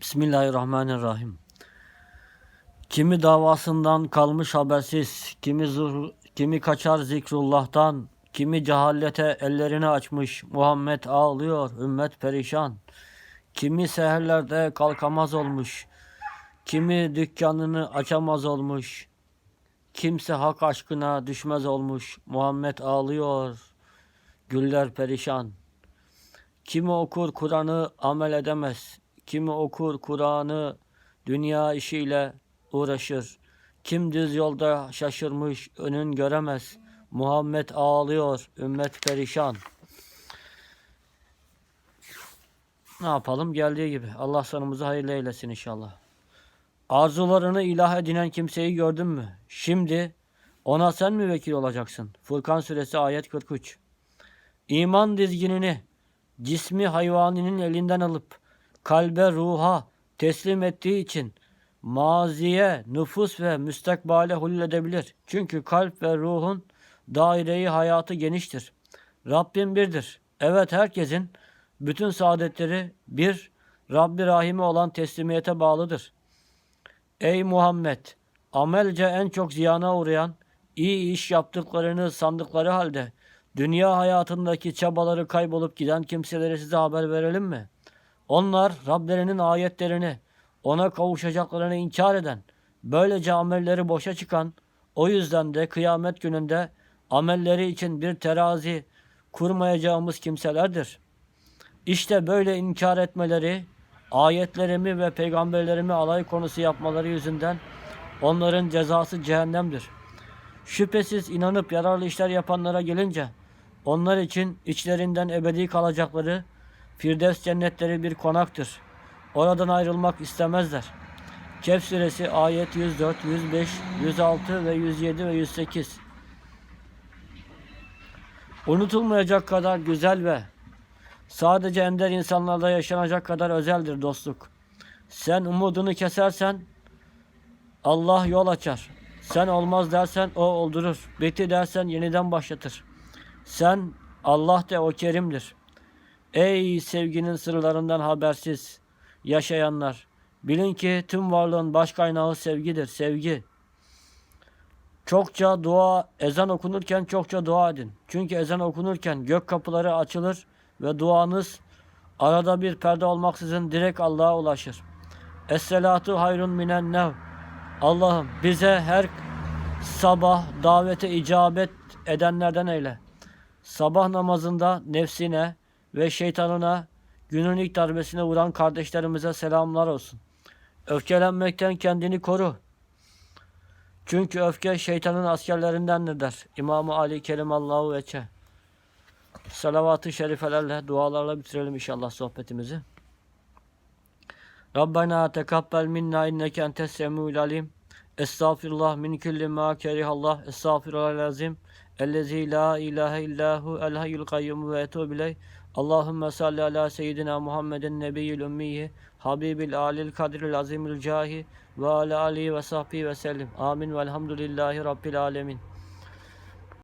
Bismillahirrahmanirrahim. Kimi davasından kalmış habersiz, kimi zur, kimi kaçar zikrullah'tan, kimi cehallete ellerini açmış, Muhammed ağlıyor, ümmet perişan. Kimi seherlerde kalkamaz olmuş, kimi dükkanını açamaz olmuş, kimse hak aşkına düşmez olmuş, Muhammed ağlıyor, güller perişan. Kimi okur Kur'an'ı amel edemez. Kimi okur Kur'an'ı dünya işiyle uğraşır. Kim düz yolda şaşırmış önün göremez. Muhammed ağlıyor, ümmet perişan. Ne yapalım? Geldiği gibi. Allah sonumuzu hayırlı eylesin inşallah. Arzularını ilah edinen kimseyi gördün mü? Şimdi ona sen mi vekil olacaksın? Furkan suresi ayet 43. İman dizginini cismi hayvaninin elinden alıp kalbe ruha teslim ettiği için maziye, nüfus ve müstakbale hulledebilir. Çünkü kalp ve ruhun daireyi hayatı geniştir. Rabbim birdir. Evet herkesin bütün saadetleri bir Rabbi Rahimi olan teslimiyete bağlıdır. Ey Muhammed! Amelce en çok ziyana uğrayan, iyi iş yaptıklarını sandıkları halde dünya hayatındaki çabaları kaybolup giden kimselere size haber verelim mi? Onlar Rablerinin ayetlerini, ona kavuşacaklarını inkar eden, böylece amelleri boşa çıkan, o yüzden de kıyamet gününde amelleri için bir terazi kurmayacağımız kimselerdir. İşte böyle inkar etmeleri, ayetlerimi ve peygamberlerimi alay konusu yapmaları yüzünden onların cezası cehennemdir. Şüphesiz inanıp yararlı işler yapanlara gelince onlar için içlerinden ebedi kalacakları Firdevs cennetleri bir konaktır. Oradan ayrılmak istemezler. Kehf suresi ayet 104, 105, 106 ve 107 ve 108. Unutulmayacak kadar güzel ve sadece ender insanlarla yaşanacak kadar özeldir dostluk. Sen umudunu kesersen Allah yol açar. Sen olmaz dersen o oldurur. Bitti dersen yeniden başlatır. Sen Allah de o kerimdir. Ey sevginin sırlarından habersiz yaşayanlar. Bilin ki tüm varlığın baş kaynağı sevgidir. Sevgi. Çokça dua, ezan okunurken çokça dua edin. Çünkü ezan okunurken gök kapıları açılır ve duanız arada bir perde olmaksızın direkt Allah'a ulaşır. Es-selatu hayrun minen nev. Allah'ım bize her sabah davete icabet edenlerden eyle. Sabah namazında nefsine ve şeytanına günün ilk darbesine vuran kardeşlerimize selamlar olsun. Öfkelenmekten kendini koru. Çünkü öfke şeytanın askerlerindendir der. İmam-ı Ali Kerimallahu Veçe. Salavat-ı şerifelerle, dualarla bitirelim inşallah sohbetimizi. Rabbena tekabbel minna inneke entes semiul alim. Estağfirullah min kulli ma kerihallah. Estağfirullah lazim. Ellezî la ilahe illahu el hayyul kayyum ve etûbü ileyh. Allahümme salli ala seyyidina Muhammedin nebiyyül ümmiyi Habibil alil kadril azimil cahi ve ala ve sahbihi ve sellim. Amin velhamdülillahi rabbil alemin.